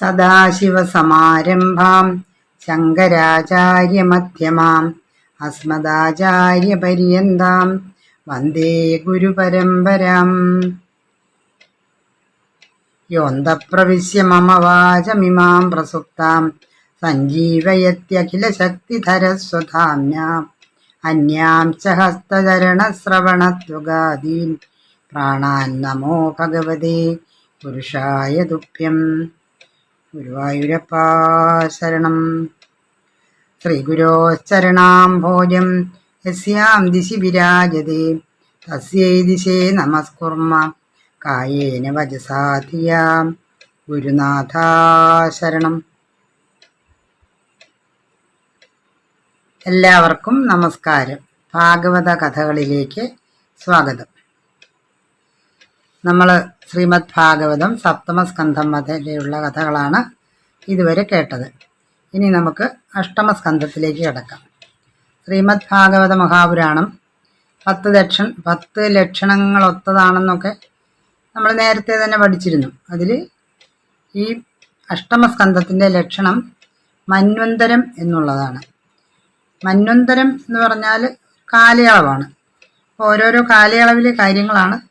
സദാശിവസമാരംഭാം. ശങ്കരാചാര്യമധ്യമാം. അസ്മദാചാര്യപര്യന്താം. വന്ദേ ഗുരുപരമ്പരാം. യോന്തപ്രവിശ്യ മമ വാചമിമാം പ്രസുപ്താം. സഞ്ജീവയത്യഖിലശക്തിധരസ്വധാമ്യാം അന്യാം ച പ്രാണാൻ നമോ ഭഗവതേ. പുരുഷായ തുഭ്യം ഗുരുവായൂരപ്പാ ശരണം. ശ്രീഗുരോശ്ചരണാംഭോജം യസ്യാം ദിശി വിരാജതേ. തസ്യൈ ദിശേ നമസ്കുർമ്മ. കായേന വജസാധിയാം ഗുരുനാഥാശരണം എല്ലാവർക്കും നമസ്കാരം. ഭാഗവത കഥകളിലേക്ക് സ്വാഗതം. നമ്മൾ ശ്രീമദ് ഭാഗവതം സപ്തമസ്കന്ധം അതിലുള്ള കഥകളാണ് ഇതുവരെ കേട്ടത്. ഇനി നമുക്ക് അഷ്ടമസ്കന്ധത്തിലേക്ക് കിടക്കാം. ശ്രീമദ് ഭാഗവത മഹാപുരാണം പത്ത് ലക്ഷ പത്ത് ലക്ഷണങ്ങളൊത്തതാണെന്നൊക്കെ നമ്മൾ നേരത്തെ തന്നെ പഠിച്ചിരുന്നു. അതിൽ ഈ അഷ്ടമസ്കന്ധത്തിന്റെ ലക്ഷണം മന്വന്തരം എന്നുള്ളതാണ്. മന്വന്തരം എന്ന് പറഞ്ഞാൽ കാലയളവാണ്. ഓരോരോ കാലയളവിലെ കാര്യങ്ങളാണ്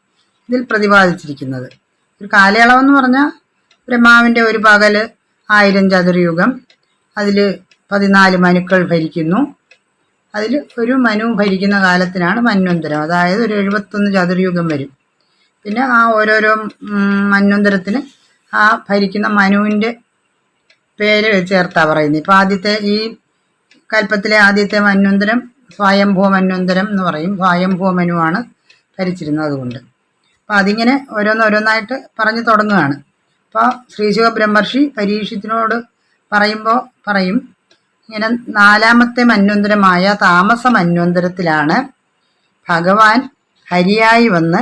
ഇതിൽ പ്രതിപാദിച്ചിരിക്കുന്നത്. ഒരു കാലയളവെന്ന് പറഞ്ഞാൽ ബ്രഹ്മാവിന്റെ ഒരു പകൽ ആയിരം ചതുർയുഗം അതിൽ പതിനാല് മനുക്കൾ ഭരിക്കുന്നു. അതിൽ ഒരു മനു ഭരിക്കുന്ന കാലത്തിനാണ് മന്വന്തരം. അതായത് ഒരു എഴുപത്തൊന്ന് ചതുർയുഗം വരും. പിന്നെ ആ ഓരോരോ മന്വന്തരത്തിന് ആ ഭരിക്കുന്ന മനുവിന്റെ പേര് ചേർത്താ പറയുന്നത് ഇപ്പോൾ ആദ്യത്തെ ഈ കൽപ്പത്തിലെ ആദ്യത്തെ മന്വന്തരം സ്വയംഭൂ മന്വന്തരം എന്ന് പറയും. സ്വയംഭൂ മനുവാണ് ഭരിച്ചിരുന്നത് അതുകൊണ്ട്. അപ്പോൾ അതിങ്ങനെ ഓരോന്നോരോന്നായിട്ട് പറഞ്ഞു തുടങ്ങുകയാണ് അപ്പോൾ ശ്രീശിവ ബ്രഹ്മർഷി പരീക്ഷത്തിനോട് പറയുമ്പോൾ പറയും ഇങ്ങനെ നാലാമത്തെ മന്വന്തരമായ താമസ മന്വന്തരത്തിലാണ് ഭഗവാൻ ഹരിയായി വന്ന്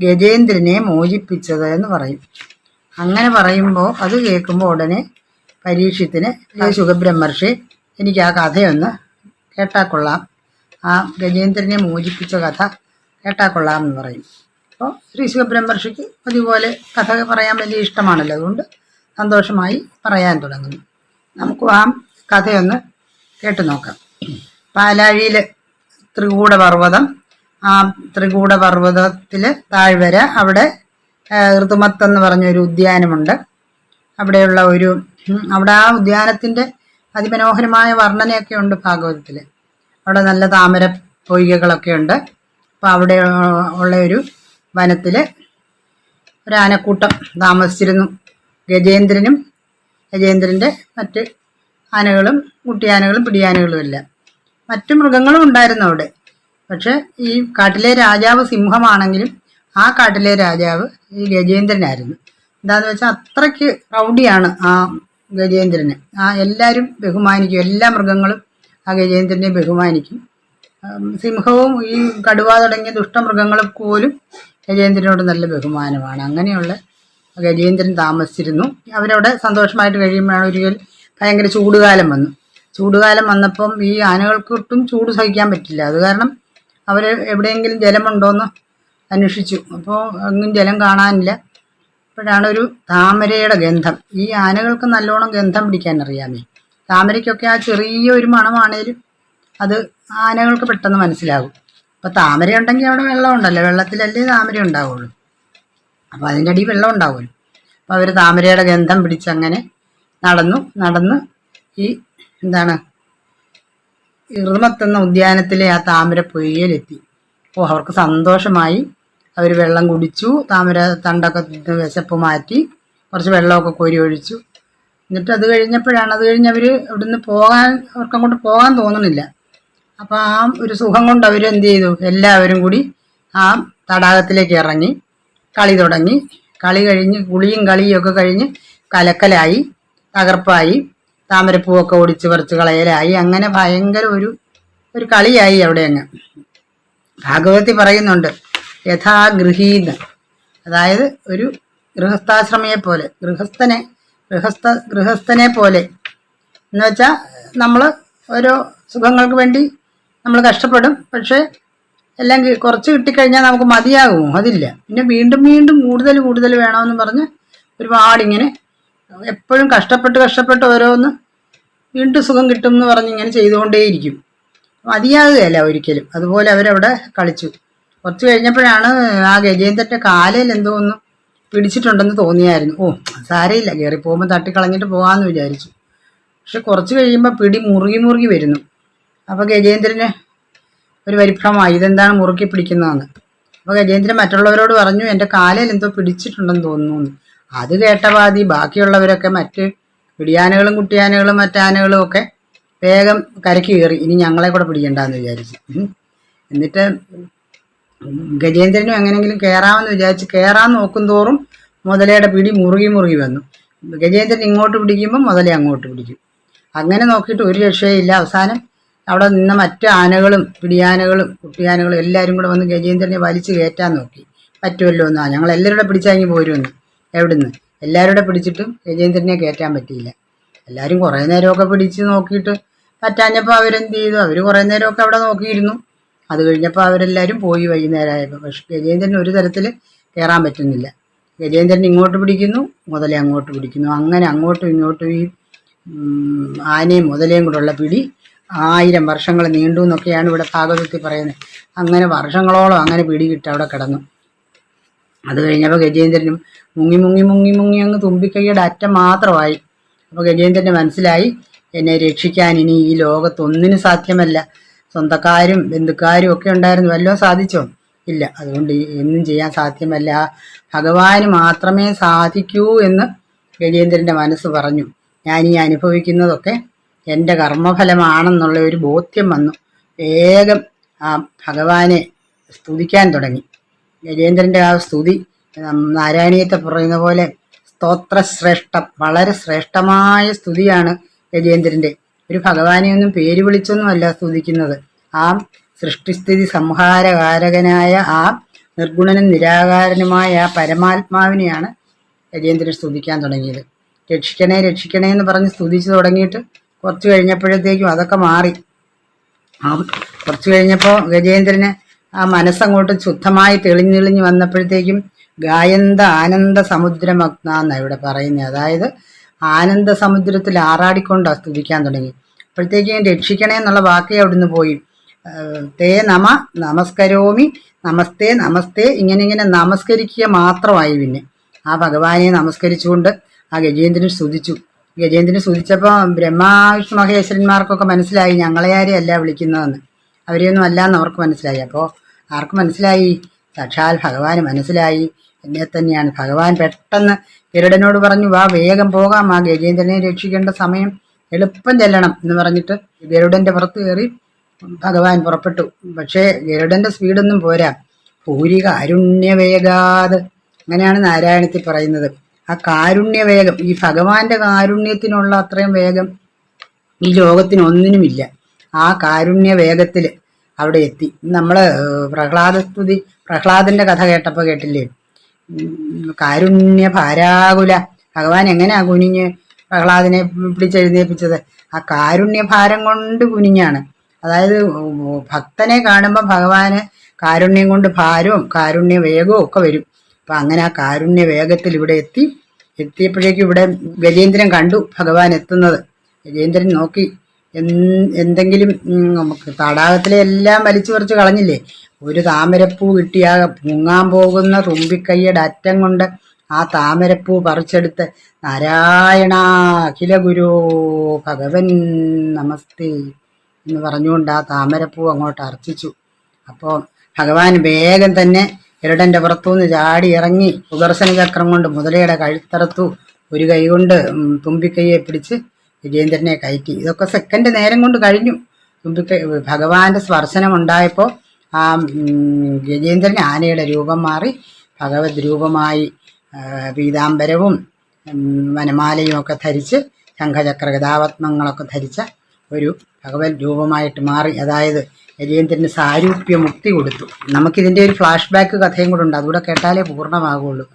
ഗജേന്ദ്രനെ മോചിപ്പിച്ചത് എന്ന് പറയും. അങ്ങനെ പറയുമ്പോൾ അത് കേൾക്കുമ്പോൾ ഉടനെ പരീക്ഷത്തിന് സുഖബ്രഹ്മർഷി എനിക്ക് ആ കഥയൊന്ന് കേട്ടാക്കൊള്ളാം ആ ഗജേന്ദ്രനെ മോചിപ്പിച്ച കഥ കേട്ടാക്കൊള്ളാം എന്ന് പറയും. അപ്പോൾ ശ്രീ ശിവബ്രഹ്മർഷിക്ക് അതുപോലെ കഥ പറയാൻ വലിയ ഇഷ്ടമാണല്ലോ. അതുകൊണ്ട് സന്തോഷമായി പറയാൻ തുടങ്ങുന്നു. നമുക്ക് ആ കഥയൊന്ന് കേട്ടു നോക്കാം. പാലാഴിയിൽ ത്രികൂടപർവതം ആ ത്രികൂടപർവതത്തിൽ താഴ്വര അവിടെ ഋതുമത്ത് എന്ന് പറഞ്ഞൊരു ഉദ്യാനമുണ്ട്. അവിടെയുള്ള ഒരു അവിടെ ആ ഉദ്യാനത്തിന്റെ അതിമനോഹരമായ വർണനയൊക്കെ ഉണ്ട് ഭാഗവതത്തിൽ അവിടെ നല്ല താമര പൊയ്കകളൊക്കെ ഉണ്ട്. അപ്പോൾ അവിടെ ഉള്ള ഒരു വനത്തിൽ ഒരു ആനക്കൂട്ടം താമസിച്ചിരുന്നു. ഗജേന്ദ്രനും ഗജേന്ദ്രന്റെ മറ്റ് ആനകളും കുട്ടിയാനകളും പിടിയാനകളും എല്ലാം. മറ്റു മൃഗങ്ങളും ഉണ്ടായിരുന്നു അവിടെ. പക്ഷെ ഈ കാട്ടിലെ രാജാവ് സിംഹമാണെങ്കിലും ആ കാട്ടിലെ രാജാവ് ഈ ഗജേന്ദ്രനായിരുന്നു. എന്താണെന്ന് വെച്ചാൽ അത്രയ്ക്ക് റൗഡിയാണ് ആ ഗജേന്ദ്രന്. ആ എല്ലാവരും ബഹുമാനിക്കും. എല്ലാ മൃഗങ്ങളും ആ ഗജേന്ദ്രനെ ബഹുമാനിക്കും. സിംഹവും ഈ കടുവ തുടങ്ങിയ ദുഷ്ടമൃഗങ്ങളും പോലും ഗജേന്ദ്രനോട് നല്ല ബഹുമാനമാണ്. അങ്ങനെയുള്ള ഗജേന്ദ്രൻ താമസിച്ചിരുന്നു. അവരവിടെ സന്തോഷമായിട്ട് കഴിയുമ്പോഴാണ് ഒരിക്കൽ ഭയങ്കര ചൂടുകാലം വന്നു. ചൂടുകാലം വന്നപ്പം ഈ ആനകൾക്കൊട്ടും ചൂട് സഹിക്കാൻ പറ്റില്ല. അത് കാരണം അവർ എവിടെയെങ്കിലും ജലമുണ്ടോയെന്ന് അന്വേഷിച്ചു. അപ്പോൾ എങ്ങും ജലം കാണാനില്ല. അപ്പോഴാണ് ഒരു താമരയുടെ ഗന്ധം. ഈ ആനകൾക്ക് നല്ലോണം ഗന്ധം പിടിക്കാൻ അറിയാമേ. താമരയ്ക്കൊക്കെ ആ ചെറിയ ഒരു മണമാണേലും അത് ആനകൾക്ക് പെട്ടെന്ന് മനസ്സിലാകും. അപ്പോൾ താമര ഉണ്ടെങ്കിൽ അവിടെ വെള്ളം ഉണ്ടല്ലോ. വെള്ളത്തിലല്ലേ താമര ഉണ്ടാവുള്ളൂ. അപ്പോൾ അതിന്റെ അടി വെള്ളം ഉണ്ടാവുമല്ലോ. അപ്പോൾ അവർ താമരയുടെ ഗന്ധം പിടിച്ചങ്ങനെ നടന്നു നടന്ന് ഈ എന്താണ് ഇറുമത്തെന്ന ഉദ്യാനത്തിലെ ആ താമര പൊയ്യലെത്തി ഓ അവർക്ക് സന്തോഷമായി. അവർ വെള്ളം കുടിച്ചു താമര തണ്ടൊക്കെ വിശപ്പ് മാറ്റി കുറച്ച് വെള്ളമൊക്കെ കോരി ഒഴിച്ചു. എന്നിട്ട് അത് കഴിഞ്ഞപ്പോഴാണ് അത് കഴിഞ്ഞ് അവർ ഇവിടുന്ന് പോകാൻ അവർക്ക് അങ്ങോട്ട് പോകാൻ തോന്നുന്നില്ല. അപ്പോൾ ആ ഒരു സുഖം കൊണ്ട് അവർ എന്ത് ചെയ്തു? എല്ലാവരും കൂടി ആ തടാകത്തിലേക്ക് ഇറങ്ങി കളി തുടങ്ങി. കളി കഴിഞ്ഞ് കുളിയും കളിയും ഒക്കെ കഴിഞ്ഞ് കലക്കലായി തകർപ്പായി താമരപ്പൂവൊക്കെ ഒടിച്ച് പറിച്ച് കളയലായി. അങ്ങനെ ഭയങ്കര ഒരു ഒരു കളിയായി അവിടെ അങ്ങ്. ഭാഗവതി പറയുന്നുണ്ട് യഥാഗൃഹീന്ന് അതായത് ഒരു ഗൃഹസ്ഥാശ്രമയെ പോലെ ഗൃഹസ്ഥനെ ഗൃഹസ്ഥ ഗൃഹസ്ഥനെ പോലെ. എന്ന് വെച്ചാൽ നമ്മൾ ഓരോ സുഖങ്ങൾക്ക് വേണ്ടി നമ്മൾ കഷ്ടപ്പെടും. പക്ഷേ എല്ലാം കുറച്ച് കിട്ടിക്കഴിഞ്ഞാൽ നമുക്ക് മതിയാകുമോ അതില്ല. പിന്നെ വീണ്ടും വീണ്ടും കൂടുതൽ കൂടുതൽ വേണമെന്ന് പറഞ്ഞ് ഒരുപാട് ഇങ്ങനെ എപ്പോഴും കഷ്ടപ്പെട്ട് കഷ്ടപ്പെട്ട് ഓരോന്ന് വീണ്ടും സുഖം കിട്ടും എന്ന് പറഞ്ഞ് ഇങ്ങനെ ചെയ്തുകൊണ്ടേയിരിക്കും. മതിയാകുകയല്ല ഒരിക്കലും. അതുപോലെ അവരവിടെ കളിച്ചു. കുറച്ച് കഴിഞ്ഞപ്പോഴാണ് ആ ഗജേന്ദ്രന്റെ കാലയിൽ എന്തോ ഒന്ന് പിടിച്ചിട്ടുണ്ടെന്ന് തോന്നിയായിരുന്നു. ഓ സാരയില്ല. കയറി പോകുമ്പോൾ തട്ടിക്കളഞ്ഞിട്ട് പോകാമെന്ന് വിചാരിച്ചു. പക്ഷെ കുറച്ച് കഴിയുമ്പോൾ പിടി മുറുകി മുറുകി വരുന്നു. അപ്പോൾ ഗജേന്ദ്രന് ഒരു പരിഭ്രമമായി. ഇതെന്താണ് മുറുക്കി പിടിക്കുന്നതെന്ന്. അപ്പോൾ ഗജേന്ദ്രൻ മറ്റുള്ളവരോട് പറഞ്ഞു എന്റെ കാലയിൽ എന്തോ പിടിച്ചിട്ടുണ്ടെന്ന് തോന്നുന്നു. അത് കേട്ട പാതി ബാക്കിയുള്ളവരൊക്കെ മറ്റ് പിടിയാനകളും കുട്ടിയാനകളും മറ്റാനകളും ഒക്കെ വേഗം കരക്ക് കയറി. ഇനി ഞങ്ങളെ കൂടെ പിടിക്കണ്ടെന്ന് വിചാരിച്ചു. എന്നിട്ട് ഗജേന്ദ്രനും എങ്ങനെയെങ്കിലും കയറാമെന്ന് വിചാരിച്ച് കയറാൻ നോക്കും തോറും മുതലയുടെ പിടി മുറുകി മുറുകി വന്നു. ഗജേന്ദ്രൻ ഇങ്ങോട്ട് പിടിക്കുമ്പോൾ മുതലേ അങ്ങോട്ട് പിടിക്കും. അങ്ങനെ നോക്കിയിട്ട് ഒരു രക്ഷയില്ല അവസാനം അവിടെ നിന്ന മറ്റു ആനകളും പിടിയാനകളും കുട്ടിയാനകളും എല്ലാവരും കൂടെ വന്ന് ഗജേന്ദ്രനെ വലിച്ചു കയറ്റാൻ നോക്കി. പറ്റുമല്ലോ എന്നാ? ഞങ്ങൾ എല്ലാവരും കൂടെ പിടിച്ചാങ്ങി പോരുമെന്ന്. എവിടുന്ന്? എല്ലാവരും കൂടെ പിടിച്ചിട്ടും ഗജേന്ദ്രനെ കയറ്റാൻ പറ്റിയില്ല. എല്ലാവരും കുറേ നേരമൊക്കെ പിടിച്ച് നോക്കിയിട്ട് പറ്റാഞ്ഞപ്പോൾ അവരെന്ത് ചെയ്തു? അവർ കുറേ നേരമൊക്കെ അവിടെ നോക്കിയിരുന്നു. അത് കഴിഞ്ഞപ്പോൾ അവരെല്ലാവരും പോയി വൈകുന്നേരമായപ്പോൾ പക്ഷെ ഗജേന്ദ്രൻ ഒരു തരത്തിൽ കയറാൻ പറ്റുന്നില്ല. ഗജേന്ദ്രൻ ഇങ്ങോട്ട് പിടിക്കുന്നു മുതലേ അങ്ങോട്ട് പിടിക്കുന്നു. അങ്ങനെ അങ്ങോട്ടും ഇങ്ങോട്ടും ഈ ആനയും മുതലയും കൂടെയുള്ള പിടി ആയിരം വർഷങ്ങൾ നീണ്ടു എന്നൊക്കെയാണ് ഇവിടെ ഭാഗവതത്തിൽ പറയുന്നത്. അങ്ങനെ വർഷങ്ങളോളം അങ്ങനെ പിടികിട്ട് അവിടെ കിടന്നു. അത് കഴിഞ്ഞപ്പോൾ ഗജേന്ദ്രനും മുങ്ങി മുങ്ങി മുങ്ങി മുങ്ങി അങ്ങ് തുമ്പിക്കൈയുടെ അറ്റം മാത്രമായി. അപ്പോൾ ഗജേന്ദ്രന് മനസ്സിലായി എന്നെ രക്ഷിക്കാൻ ഇനി ഈ ലോകത്തൊന്നിനും സാധ്യമല്ല. സ്വന്തക്കാരും ബന്ധുക്കാരും ഒക്കെ ഉണ്ടായിരുന്നു. വല്ലതും സാധിച്ചോ? ഇല്ല. അതുകൊണ്ട് എന്നും ചെയ്യാൻ സാധ്യമല്ല. ഭഗവാന് മാത്രമേ സാധിക്കൂ എന്ന് ഗജേന്ദ്രന്റെ മനസ്സ് പറഞ്ഞു. ഞാൻ ഈ അനുഭവിക്കുന്നതൊക്കെ എന്റെ കർമ്മഫലമാണെന്നുള്ള ഒരു ബോധ്യം വന്നു. വേഗം ആ ഭഗവാനെ സ്തുതിക്കാൻ തുടങ്ങി. ഗജേന്ദ്രന്റെ ആ സ്തുതി നാരായണീയത്തെ പറയുന്ന പോലെ സ്തോത്രശ്രേഷ്ഠം വളരെ ശ്രേഷ്ഠമായ സ്തുതിയാണ് ഗജേന്ദ്രന്റെ ഒരു ഭഗവാനെ ഒന്നും പേര് വിളിച്ചൊന്നുമല്ല സ്തുതിക്കുന്നത്. ആ സൃഷ്ടിസ്ഥിതി സംഹാരകാരകനായ ആ നിർഗുണനും നിരാകാരനുമായ ആ പരമാത്മാവിനെയാണ് ഗജേന്ദ്രൻ സ്തുതിക്കാൻ തുടങ്ങിയത്. രക്ഷിക്കണേ രക്ഷിക്കണേ എന്ന് പറഞ്ഞ് സ്തുതിച്ചു തുടങ്ങിയിട്ട് കുറച്ച് കഴിഞ്ഞപ്പോഴത്തേക്കും അതൊക്കെ മാറി. ആ കുറച്ച് കഴിഞ്ഞപ്പോൾ ഗജേന്ദ്രന് ആ മനസ്സങ്ങോട്ട് ശുദ്ധമായി തെളിഞ്ഞെളിഞ്ഞ് വന്നപ്പോഴത്തേക്കും ഗായന്ത ആനന്ദ സമുദ്രമഗ്ന എന്നാണ് ഇവിടെ പറയുന്നത് അതായത് ആനന്ദ സമുദ്രത്തിൽ ആറാടിക്കൊണ്ട് സ്തുതിക്കാൻ തുടങ്ങി. അപ്പോഴത്തേക്കും രക്ഷിക്കണേ എന്നുള്ള വാക്കേ അവിടുന്ന് പോയി. തേ നമ നമസ്കരോമി നമസ്തേ നമസ്തേ ഇങ്ങനെ ഇങ്ങനെ നമസ്കരിക്കുക മാത്രമായി പിന്നെ. ആ ഭഗവാനെ നമസ്കരിച്ചുകൊണ്ട് ആ ഗജേന്ദ്രൻ സ്തുതിച്ചു. ഗജേന്ദ്രൻ സൂചിച്ചപ്പോൾ ബ്രഹ്മാവിഷ്ണു മഹേശ്വരന്മാർക്കൊക്കെ മനസ്സിലായി. ഞങ്ങളെ ആരെയല്ല വിളിക്കുന്നതെന്ന്. അവരെയൊന്നും അല്ല എന്ന് അവർക്ക് മനസ്സിലായി. അപ്പോൾ ആർക്ക് മനസ്സിലായി? സാക്ഷാൽ ഭഗവാന് മനസ്സിലായി. എന്നെ തന്നെയാണ്. ഭഗവാൻ പെട്ടെന്ന് ഗരുഡനോട് പറഞ്ഞു വാ വേഗം പോകാം. ആ ഗജേന്ദ്രനെ രക്ഷിക്കേണ്ട സമയം എളുപ്പം ചെല്ലണം എന്ന് പറഞ്ഞിട്ട് ഗരുഡന്റെ പുറത്ത് കയറി ഭഗവാൻ പുറപ്പെട്ടു. പക്ഷേ ഗരുഡന്റെ സ്പീഡൊന്നും പോരാ. ഭൂരി കാരുണ്യവേഗാത് അങ്ങനെയാണ് നാരായണത്തിൽ പറയുന്നത്. ആ കാരുണ്യ വേഗം ഈ ഭഗവാന്റെ കാരുണ്യത്തിനുള്ള അത്രയും വേഗം ഈ ലോകത്തിന് ഒന്നിനുമില്ല. ആ കാരുണ്യ വേഗത്തിൽ അവിടെ എത്തി. നമ്മൾ പ്രഹ്ലാദസ്തുതി പ്രഹ്ലാദന്റെ കഥ കേട്ടപ്പോൾ കേട്ടില്ലേ? കാരുണ്യ ഭാരാകുല. ഭഗവാൻ എങ്ങനെയാ കുനിഞ്ഞ് പ്രഹ്ലാദിനെ പിടിച്ചെഴുന്നേൽപ്പിച്ചത് ആ കാരുണ്യ ഭാരം കൊണ്ട് കുനിഞ്ഞാണ്. അതായത് ഭക്തനെ കാണുമ്പോൾ ഭഗവാന് കാരുണ്യം കൊണ്ട് ഭാരവും കാരുണ്യ വേഗവും ഒക്കെ വരും. അപ്പൊ അങ്ങനെ ആ കാരുണ്യ വേഗത്തിൽ ഇവിടെ എത്തി. എത്തിയപ്പോഴേക്കും ഇവിടെ ഗജേന്ദ്രൻ കണ്ടു ഭഗവാൻ എത്തുന്നത്. ഗജേന്ദ്രൻ നോക്കി എന്തെങ്കിലും നമുക്ക് തടാകത്തിലെ എല്ലാം വലിച്ചു പറിച്ച് കളഞ്ഞില്ലേ? ഒരു താമരപ്പൂ കിട്ടിയാ മുങ്ങാൻ പോകുന്ന തുമ്പിക്കൈയുടെ അറ്റം കൊണ്ട് ആ താമരപ്പൂ പറിച്ചെടുത്ത് നാരായണ അഖില ഗുരു ഭഗവൻ നമസ്തേ എന്ന് പറഞ്ഞുകൊണ്ട് ആ താമരപ്പൂ അങ്ങോട്ട് അർച്ചിച്ചു. അപ്പോൾ ഭഗവാൻ വേഗം തന്നെ ഗരുഡന്റെ പുറത്തുനിന്ന് ചാടി ഇറങ്ങി സുദർശന ചക്രം കൊണ്ട് മുതലയുടെ കഴുത്തറത്തു ഒരു കൈ കൊണ്ട് ഉം, തുമ്പിക്കൈയെ പിടിച്ച് വിജയേന്ദ്രനെ കയറ്റി. ഇതൊക്കെ സെക്കൻഡ് നേരം കൊണ്ട് കഴിഞ്ഞു. തുമ്പിക്കൈ ഭഗവാന്റെ സ്പർശനം ഉണ്ടായപ്പോൾ ആ ഗജേന്ദ്രൻ ആനയുടെ രൂപം മാറി ഭഗവത് രൂപമായി പീതാംബരവും വനമാലയും ഒക്കെ ധരിച്ച് ശംഖചക്ര കഥാപത്മങ്ങളൊക്കെ ധരിച്ച ഒരു ഭഗവത് രൂപമായിട്ട് മാറി അതായത് ഗജേന്ദ്രന് സാരൂപ്യ മുക്തി കൊടുത്തു. നമുക്കിതിന്റെ ഒരു ഫ്ലാഷ് ബാക്ക് കഥയും കൂടെ ഉണ്ട്. അതുകൂടെ കേട്ടാലേ പൂർണമാകുള്ളൂ.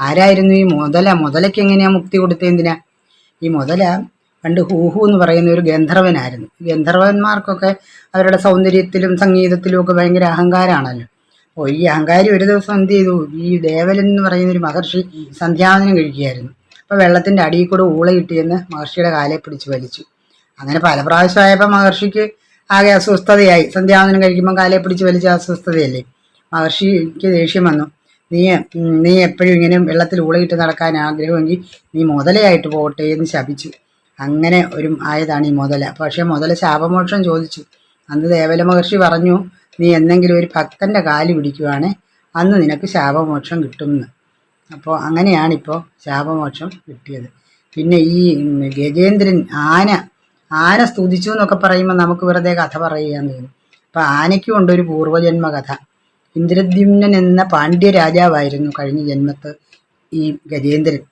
ആരായിരുന്നു ഈ മുതല? മുതലയ്ക്ക് എങ്ങനെയാണ് മുക്തി കൊടുത്തതെന്തിനാ ഈ മുതല പണ്ട് ഹൂഹു എന്ന് പറയുന്ന ഒരു ഗന്ധർവനായിരുന്നു. ഗന്ധർവന്മാർക്കൊക്കെ അവരുടെ സൗന്ദര്യത്തിലും സംഗീതത്തിലും ഒക്കെ ഭയങ്കര അഹങ്കാരമാണല്ലോ അപ്പോൾ ഈ അഹങ്കാരി ഒരു ദിവസം എന്ത് ചെയ്തു? ഈ ദേവലൻ എന്ന് പറയുന്ന ഒരു മഹർഷി സന്ധ്യാവനം കഴിക്കുകയായിരുന്നു. അപ്പോൾ വെള്ളത്തിന്റെ അടിയിൽ കൂടെ ഊളയിട്ടിയെന്ന് മഹർഷിയുടെ കാലെ പിടിച്ച് വലിച്ചു. അങ്ങനെ പല പ്രാവശ്യമായപ്പോൾ മഹർഷിക്ക് ആകെ അസ്വസ്ഥതയായി. സന്ധ്യാവനം കഴിക്കുമ്പോൾ കാലെ പിടിച്ച് വലിച്ച അസ്വസ്ഥതയല്ലേ? മഹർഷിക്ക് ദേഷ്യം വന്നു. നീ നീ എപ്പോഴും ഇങ്ങനെ വെള്ളത്തിൽ ഊളയിട്ട് നടക്കാൻ ആഗ്രഹമെങ്കിൽ നീ മുതലയായിട്ട് പോകട്ടെ എന്ന് ശപിച്ചു. അങ്ങനെ ഒരു ആയതാണ് ഈ മുതല. പക്ഷേ മുതല ശാപമോക്ഷം ചോദിച്ചു. അന്ന് ദേവല മഹർഷി പറഞ്ഞു നീ എന്തെങ്കിലും ഒരു ഭക്തന്റെ കാൽ പിടിക്കുവാണേ അന്ന് നിനക്ക് ശാപമോക്ഷം കിട്ടുമെന്ന്. അപ്പോൾ അങ്ങനെയാണിപ്പോൾ ശാപമോക്ഷം കിട്ടിയത്. പിന്നെ ഈ ഗജേന്ദ്രൻ ആന ആന സ്തുതിച്ചു എന്നൊക്കെ പറയുമ്പോൾ നമുക്ക് വെറുതെ കഥ പറയുകയെന്ന് തോന്നും. അപ്പം ആനയ്ക്കും ഉണ്ട് ഒരു പൂർവജന്മ കഥ ഇന്ദ്രദ്യുമ്നൻ എന്ന പാണ്ഡ്യ രാജാവായിരുന്നു കഴിഞ്ഞ ജന്മത്ത് ഈ ഗജേന്ദ്രൻ.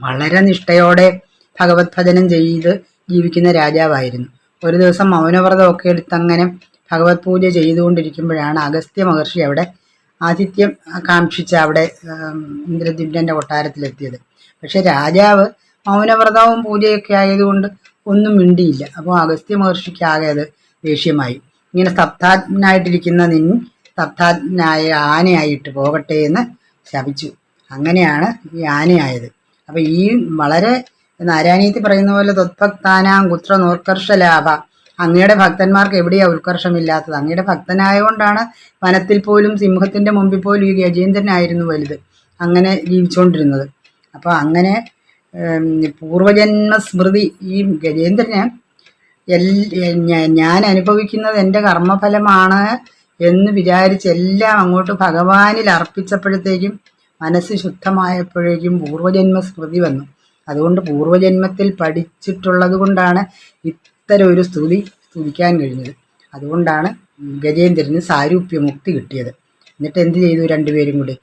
വളരെ നിഷ്ഠയോടെ ഭഗവത് ഭജനം ചെയ്ത് ജീവിക്കുന്ന രാജാവായിരുന്നു. ഒരു ദിവസം മൗനവ്രതമൊക്കെ എടുത്തങ്ങനെ ഭഗവത് പൂജ ചെയ്തുകൊണ്ടിരിക്കുമ്പോഴാണ് അഗസ്ത്യ മഹർഷി അവിടെ ആതിഥ്യം കാക്ഷിച്ച് അവിടെ ഇന്ദ്രദ്യുമ്നന്റെ കൊട്ടാരത്തിലെത്തിയത്. പക്ഷെ രാജാവ് മൗനവ്രതവും പൂജയൊക്കെ ആയതുകൊണ്ട് ഒന്നും മിണ്ടിയില്ല. അപ്പോൾ അഗസ്ത്യ മഹർഷിക്ക് ആകെ അത് ദേഷ്യമായി. ഇങ്ങനെ സ്തബ്ധാത്മനായിട്ടിരിക്കുന്ന നിൻ സ്തബ്ധാത്മനായ ആനയായിട്ട് പോകട്ടെ എന്ന് ശപിച്ചു. അങ്ങനെയാണ് ഈ ആനയായത്. അപ്പോൾ ഈ വളരെ നാരായണീയത്തിൽ പറയുന്ന പോലെ തൊത്ഭക്താനാം കുത്ര നോർക്കർഷ ലാഭ അങ്ങയുടെ ഭക്തന്മാർക്ക് എവിടെയാ ഉത്കർഷമില്ലാത്തത്? അങ്ങയുടെ ഭക്തനായതുകൊണ്ടാണ് വനത്തിൽ പോലും സിംഹത്തിന്റെ മുമ്പിൽ പോലും ഈ ഗജേന്ദ്രനായിരുന്നു വലുത്. അങ്ങനെ ജീവിച്ചുകൊണ്ടിരുന്നത്. അപ്പോൾ അങ്ങനെ പൂർവജന്മ സ്മൃതി ഈ ഗജേന്ദ്രന് ഞാൻ അനുഭവിക്കുന്നത് എന്റെ കർമ്മഫലമാണ് എന്ന് വിചാരിച്ച് എല്ലാം അങ്ങോട്ട് ഭഗവാനിൽ അർപ്പിച്ചപ്പോഴത്തേക്കും മനസ്സ് ശുദ്ധമായപ്പോഴേക്കും പൂർവജന്മ സ്മൃതി വന്നു. അതുകൊണ്ട് പൂർവജന്മത്തിൽ പഠിച്ചിട്ടുള്ളത് കൊണ്ടാണ് ഇത്തരം ഒരു സ്തുതി സ്തുതിക്കാൻ കഴിഞ്ഞത്. അതുകൊണ്ടാണ് ഗജേന്ദ്രന് സാരൂപ്യമുക്തി കിട്ടിയത്. എന്നിട്ട് എന്ത് ചെയ്തു രണ്ടുപേരും കൂടി?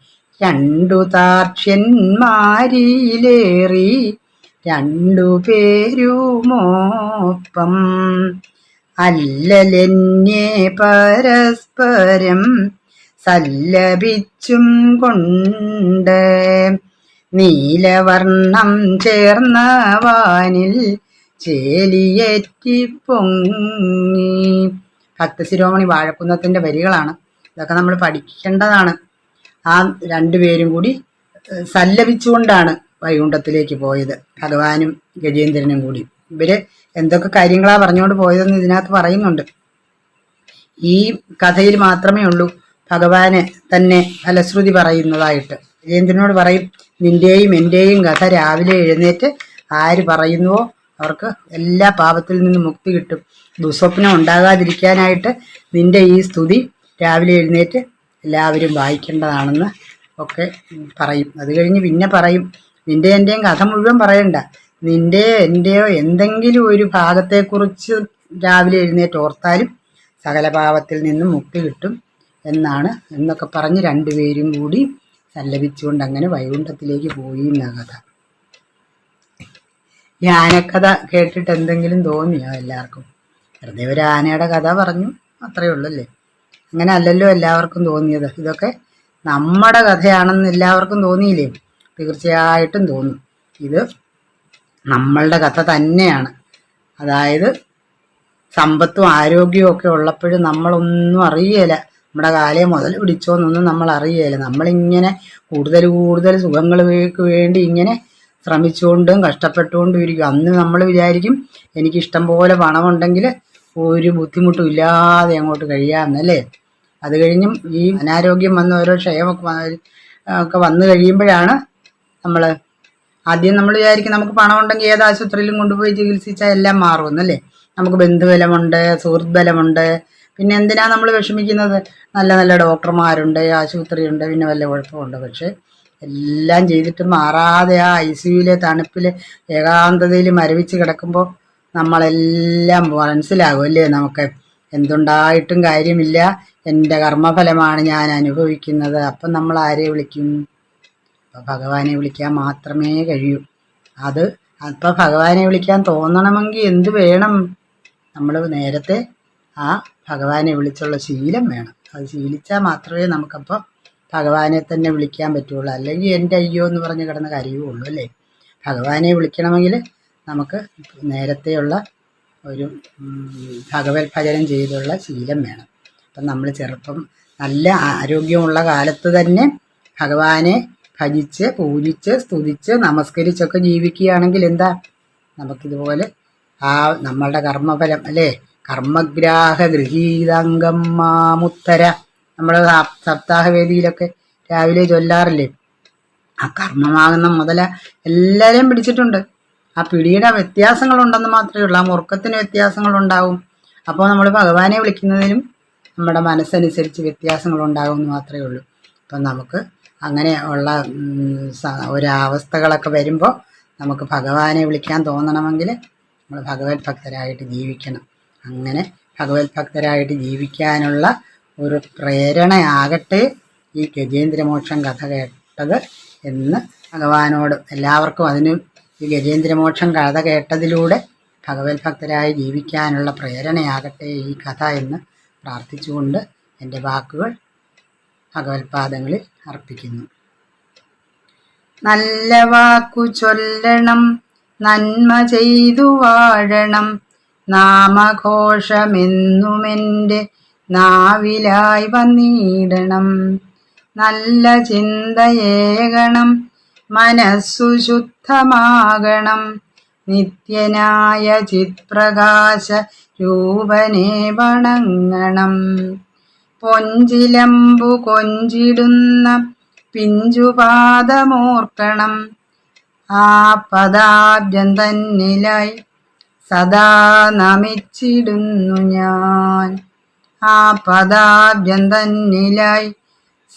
രണ്ടു താർഷ്യന്മാരിയിലേറി രണ്ടു പേരുമോപ്പം അല്ലലെന്നെ പരസ്പരം സല്ലപിച്ചും കൊണ്ട് നീലവർണം ചേർന്ന വാനിൽ ചേലിയേറ്റി പൊങ്ങി. ഭക്തശിരോമണി വാഴക്കുന്നത്തിന്റെ വരികളാണ്. ഇതൊക്കെ നമ്മൾ പഠിക്കേണ്ടതാണ്. ആ രണ്ടുപേരും കൂടി സല്ലപിച്ചുകൊണ്ടാണ് വൈകുണ്ഠത്തിലേക്ക് പോയത്. ഭഗവാനും ഗജേന്ദ്രനും കൂടി. ഇവർ എന്തൊക്കെ കാര്യങ്ങളാ പറഞ്ഞുകൊണ്ട് പോയതെന്ന് ഇതിനകത്ത് പറയുന്നുണ്ട്. ഈ കഥയിൽ മാത്രമേ ഉള്ളൂ ഭഗവാന് തന്നെ ഫലശ്രുതി പറയുന്നതായിട്ട്. ഗജേന്ദ്രനോട് പറയും നിന്റെയും എന്റെയും കഥ രാവിലെ എഴുന്നേറ്റ് ആര് പറയുന്നുവോ അവർക്ക് എല്ലാ പാപത്തിൽ നിന്നും മുക്തി കിട്ടും. ദുസ്വപ്നം ഉണ്ടാകാതിരിക്കാനായിട്ട് നിന്റെ ഈ സ്തുതി രാവിലെ എഴുന്നേറ്റ് എല്ലാവരും വായിക്കേണ്ടതാണെന്ന് ഒക്കെ പറയും. അത് കഴിഞ്ഞ് പിന്നെ പറയും നിന്റെ എന്റെയും കഥ മുഴുവൻ പറയണ്ട. നിന്റെ എന്റെയോ എന്തെങ്കിലും ഒരു ഭാഗത്തെക്കുറിച്ച് രാവിലെ എഴുന്നേറ്റ് ഓർത്താലും സകലഭാവത്തിൽ നിന്നും മുക്തി കിട്ടും എന്നാണ് എന്നൊക്കെ പറഞ്ഞ് രണ്ടുപേരും കൂടി സല്ലപിച്ചുകൊണ്ട് അങ്ങനെ വൈകുണ്ഠത്തിലേക്ക് പോയി എന്ന കഥ. ഈ ആനക്കഥ കേട്ടിട്ട് എന്തെങ്കിലും തോന്നിയോ എല്ലാവർക്കും? വെറുതെ ഒരു ആനയുടെ കഥ പറഞ്ഞു അത്രയേ ഉള്ളൂ അല്ലേ? അങ്ങനെ അല്ലല്ലോ എല്ലാവർക്കും തോന്നിയത്. ഇതൊക്കെ നമ്മുടെ കഥയാണെന്ന് എല്ലാവർക്കും തോന്നിയില്ലേ? തീർച്ചയായിട്ടും തോന്നും. ഇത് നമ്മളുടെ കഥ തന്നെയാണ്. അതായത് സമ്പത്തും ആരോഗ്യവും ഒക്കെ ഉള്ളപ്പോഴും നമ്മളൊന്നും അറിയേല. നമ്മുടെ കാലയെ മുതൽ പിടിച്ചോന്നൊന്നും നമ്മൾ അറിയേല. നമ്മളിങ്ങനെ കൂടുതൽ കൂടുതൽ സുഖങ്ങൾക്ക് വേണ്ടി ഇങ്ങനെ ശ്രമിച്ചുകൊണ്ടും കഷ്ടപ്പെട്ടുകൊണ്ടും ഇരിക്കും. അന്ന് നമ്മൾ വിചാരിക്കും എനിക്കിഷ്ടം പോലെ പണമുണ്ടെങ്കിൽ ഒരു ബുദ്ധിമുട്ടും ഇല്ലാതെ അങ്ങോട്ട് കഴിയാമെന്നല്ലേ? അത് കഴിഞ്ഞും ഈ അനാരോഗ്യം വന്ന ഓരോ ക്ഷയമൊക്കെ ഒക്കെ വന്നു കഴിയുമ്പോഴാണ് നമ്മൾ ആദ്യം നമ്മൾ വിചാരിക്കും നമുക്ക് പണം ഉണ്ടെങ്കിൽ ഏത് ആശുപത്രിയിലും കൊണ്ടുപോയി ചികിത്സിച്ചാൽ എല്ലാം മാറുമെന്നല്ലേ? നമുക്ക് ബന്ധുബലമുണ്ട് സുഹൃത്ത് ബലമുണ്ട് പിന്നെ എന്തിനാ നമ്മൾ വിഷമിക്കുന്നത്? നല്ല നല്ല ഡോക്ടർമാരുണ്ട് ആശുപത്രിയുണ്ട് പിന്നെ വല്ല കുഴപ്പമുണ്ട്. പക്ഷേ എല്ലാം ചെയ്തിട്ട് മാറാതെ ആ ഐ സിയുലെ തണുപ്പിൽ ഏകാന്തതയിൽ മരവിച്ച് കിടക്കുമ്പോൾ നമ്മളെല്ലാം മനസ്സിലാകും അല്ലേ? നമുക്ക് എന്തുണ്ടായിട്ടും കാര്യമില്ല. എന്റെ കർമ്മഫലമാണ് ഞാൻ അനുഭവിക്കുന്നത്. അപ്പം നമ്മൾ ആരെ വിളിക്കും? അപ്പം ഭഗവാനെ വിളിക്കാൻ മാത്രമേ കഴിയൂ. അത് അപ്പം ഭഗവാനെ വിളിക്കാൻ തോന്നണമെങ്കിൽ എന്ത് വേണം? നമ്മൾ നേരത്തെ ആ ഭഗവാനെ വിളിച്ചുള്ള ശീലം വേണം. അത് ശീലിച്ചാൽ മാത്രമേ നമുക്കപ്പോൾ ഭഗവാനെ തന്നെ വിളിക്കാൻ പറ്റുള്ളൂ. അല്ലെങ്കിൽ എന്റെ അയ്യോ എന്ന് പറഞ്ഞ് കിടന്ന് കരയുള്ളൂ അല്ലേ? ഭഗവാനെ വിളിക്കണമെങ്കിൽ നമുക്ക് നേരത്തെയുള്ള ഒരു ഭഗവത് ഭജനം ചെയ്തുള്ള ശീലം വേണം. അപ്പം നമ്മൾ ചെറുപ്പം നല്ല ആരോഗ്യമുള്ള കാലത്ത് തന്നെ ഭഗവാനെ ഭജിച്ച് പൂജിച്ച് സ്തുതിച്ച് നമസ്കരിച്ചൊക്കെ ജീവിക്കുകയാണെങ്കിൽ എന്താ? നമുക്കിതുപോലെ ആ നമ്മളുടെ കർമ്മഫലം അല്ലേ? കർമ്മഗ്രാഹ ഗൃഹീതംഗം മാമുത്തര നമ്മൾ സപ്താഹവേദിയിലൊക്കെ രാവിലെ ചൊല്ലാറില്ലേ? ആ കർമ്മമാകുന്ന മുതല എല്ലാവരെയും പിടിച്ചിട്ടുണ്ട്. ആ പിടിയുടെ വ്യത്യാസങ്ങളുണ്ടെന്ന് മാത്രമേ ഉള്ളൂ. ആ മുറുക്കത്തിന് വ്യത്യാസങ്ങളുണ്ടാവും. അപ്പോൾ നമ്മൾ ഭഗവാനെ വിളിക്കുന്നതിനും നമ്മുടെ മനസ്സനുസരിച്ച് വ്യത്യാസങ്ങളുണ്ടാകും എന്ന് മാത്രമേ ഉള്ളൂ. അപ്പം നമുക്ക് അങ്ങനെ ഉള്ള ഒരവസ്ഥകളൊക്കെ വരുമ്പോൾ നമുക്ക് ഭഗവാനെ വിളിക്കാൻ തോന്നണമെങ്കിൽ നമ്മൾ ഭഗവത് ഭക്തരായിട്ട് ജീവിക്കണം. അങ്ങനെ ഭഗവത് ഭക്തരായിട്ട് ജീവിക്കാനുള്ള ഒരു പ്രേരണയാകട്ടെ ഈ ഗജേന്ദ്രമോക്ഷം കഥ കേട്ടത് എന്ന് ഭഗവാനോട് എല്ലാവർക്കും അതിന് ഈ ഗജേന്ദ്രമോക്ഷം കഥ കേട്ടതിലൂടെ ഭഗവത് ഭക്തരായി ജീവിക്കാനുള്ള പ്രേരണയാകട്ടെ ഈ കഥ എന്ന് പ്രാർത്ഥിച്ചുകൊണ്ട് എന്റെ വാക്കുകൾ ഭഗവത്പാദങ്ങളിൽ അർപ്പിക്കുന്നു. നല്ല വാക്കു ചൊല്ലണം നന്മ ചെയ്തു വാഴണം നാമഘോഷമെന്നുമെന്റെ നാവിലായി വന്നിടണം. നല്ല ചിന്തയേകണം മനസ്സു ശുദ്ധമാകണം. നിത്യനായ ചിത്പ്രകാശ രൂപനെ വണങ്ങണം. പൊഞ്ചിലമ്പു കൊഞ്ചിടുന്ന പിഞ്ചുപാദമോർക്കണം. ആ പദാബ്ജം തന്നിലായി സദാ നമിച്ചിടുന്നു ഞാൻ. ആ പദാബ്ജം തന്നിലായി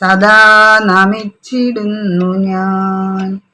സദാ നമിച്ചിടുന്നു ഞാൻ.